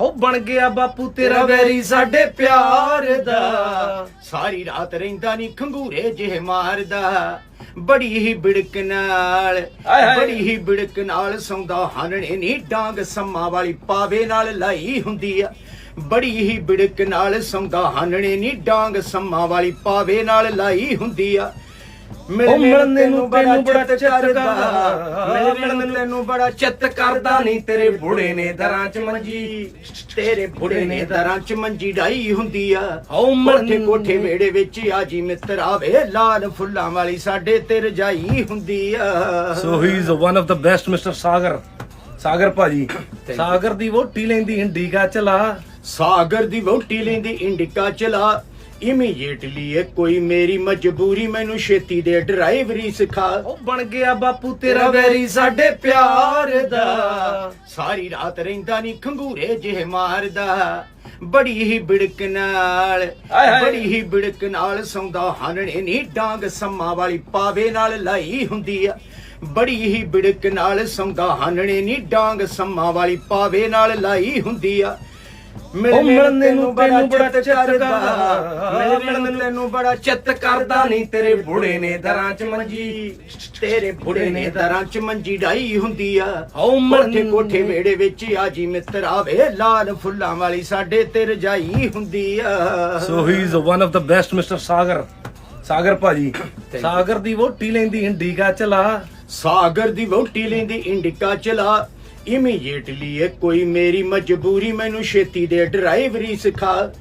ਹੋ ਬਣ ਗਿਆ ਬਾਪੂ ਤੇਰਾ ਵੈਰੀ ਸਾਡੇ ਪਿਆਰ ਦਾ। ਸਾਰੀ ਰਾਤ ਰਹਿੰਦਾ ਨਹੀਂ ਖੰਗੂਰੇ ਜਿਹੇ ਮਾਰਦਾ। ਬੜੀ ਹੀ ਬਿੜਕ ਨਾਲ। ਬੜੀ ਹੀ ਬਿੜਕ ਨਾਲ ਸੌਂਦਾ। ਹਾਨਣੇ ਨਹੀਂ ਡਾਂਗ ਸੰਮਾ ਵਾਲੀ ਪਾਵੇ ਨਾਲ ਲਾਈ ਹੁੰਦੀ ਆ। ਬੜੀ ਹੀ ਬਿੜਕ ਨਾਲ ਸੌਂਦਾ। ਹਾਨਣੇ ਨਹੀਂ ਡਾਂਗ ਸੰਮਾ ਵਾਲੀ ਪਾਵੇ ਨਾਲ ਲਾਈ ਹੁੰਦੀ ਆ। ਉਹ ਮਿਲਣ ਤੈਨੂੰ ਬੜਾ ਚਿੱਤ ਕਰਦਾ। ਕਰਦਾ। ਮਿਲਣ ਤੈਨੂੰ ਬੜਾ ਚਿੱਤ ਕਰਦਾ। ਨਹੀਂ ਤੇਰੇ ਬੁੜੇ ਨੇ ਦਰਾਂ ਚ ਮੰਜੀ। ਤੇਰੇ ਬੁੜੇ ਨੇ ਦਰਾਂ ਚ ਮੰਜੀ ਡਾਈ ਹੁੰਦੀ ਆ। ਹਉ ਮਨ- ਕੋਠੇ ਵੇੜੇ ਵਿੱਚ ਆ ਜੀ ਮਿੱਤਰ ਆਵੇ। ਲਾਲ ਫੁੱਲਾਂ ਵਾਲੀ ਸਾਡੇ ਤੇ ਰਜਾਈ ਹੁੰਦੀ ਆ। So he is one of the best mister Sagar Sagar ਭਾਜੀ. ਸਾਗਰ ਦੀ ਵੋਟੀ ਲੈਂਦੀ ਇੰਡੀਗਾ ਚਲਾ। ਸਾਗਰ ਦੀ ਵਹੁਟੀ ਲੈਂਦੀ ਇੰਡਿਕਾ ਚਲਾ। ਇਮੀਡੀਏਟਲੀ ਇਹ ਕੋਈ ਮੇਰੀ ਮਜਬੂਰੀ ਮੈਨੂੰ ਛੇਤੀ ਦੇ ਡਰਾਈਵਰੀ ਸਿਖਾ। ਉਹ ਬਣ ਗਿਆ ਬਾਪੂ ਤੇਰਾ ਵੈਰੀ ਸਾਡੇ ਪਿਆਰ ਦਾ। ਸਾਰੀ ਰਾਤ ਰਹਿੰਦਾ ਨਹੀਂ ਖੰਗੂਰੇ ਜਿਹੇ ਮਾਰਦਾ। ਬੜੀ ਹੀ ਬਿੜਕ ਨਾਲ ਹਾਏ ਹਾਏ। ਬੜੀ ਹੀ ਬਿੜਕ ਨਾਲ ਸੌਂਦਾ। ਹਾਨਣੇ ਨਹੀਂ ਡਾਂਗ ਸੰਮਾ ਵਾਲੀ ਪਾਵੇ ਨਾਲ ਲਾਈ ਹੁੰਦੀ ਆ। ਬੜੀ ਹੀ ਬਿੜਕ ਨਾਲ ਸੌਂਦਾ। ਹਾਨਣੇ ਨਹੀਂ ਡਾਂਗ ਸੰਮਾ ਵਾਲੀ ਪਾਵੇ ਨਾਲ ਲਾਈ ਹੁੰਦੀ ਆ। ਉਹ ਮਿਲਣ ਨੂੰ ਤੈਨੂੰ ਬੜਾ ਚਿੱਤ ਕਰਦਾ। ਕਰਦਾ। ਮਿਲਣ ਨੂੰ ਤੈਨੂੰ ਬੜਾ ਚਿੱਤ ਕਰਦਾ। ਨਹੀਂ ਤੇਰੇ ਬੁੜੇ ਨੇ ਦਰਾਂ ਚ ਮੰਜੀ। ਤੇਰੇ ਬੁੜੇ ਨੇ ਦਰਾਂ ਚ ਮੰਜੀ ਡਾਈ ਹੁੰਦੀ ਆ। ਹਉ ਮਨ- ਕੋਠੇ ਵੇੜੇ ਵਿੱਚ ਆ ਜੀ ਮਿੱਤਰ ਆਵੇ। ਲਾਲ ਫੁੱਲਾਂ ਵਾਲੀ ਸਾਡੇ ਤੇ ਰਜਾਈ ਹੁੰਦੀ ਆ। So he is one of the best mister Sagar Sagar ਭਾਜੀ. ਸਾਗਰ ਦੀ ਵੋਟੀ ਲੈਂਦੀ ਇੰਡੀਗਾ ਚਲਾ ਸਾਗਰ ਦੀ ਵਹੁਟੀ ਲੈਂਦੀ ਇੰਡਿਕਾ ਚਲਾ ਇਮੀਡੀਏਟਲੀ ਇਹ ਕੋਈ ਮੇਰੀ ਮਜਬੂਰੀ ਮੈਨੂੰ ਛੇਤੀ ਦੇ ਡਰਾਈਵਰੀ ਸਿਖਾ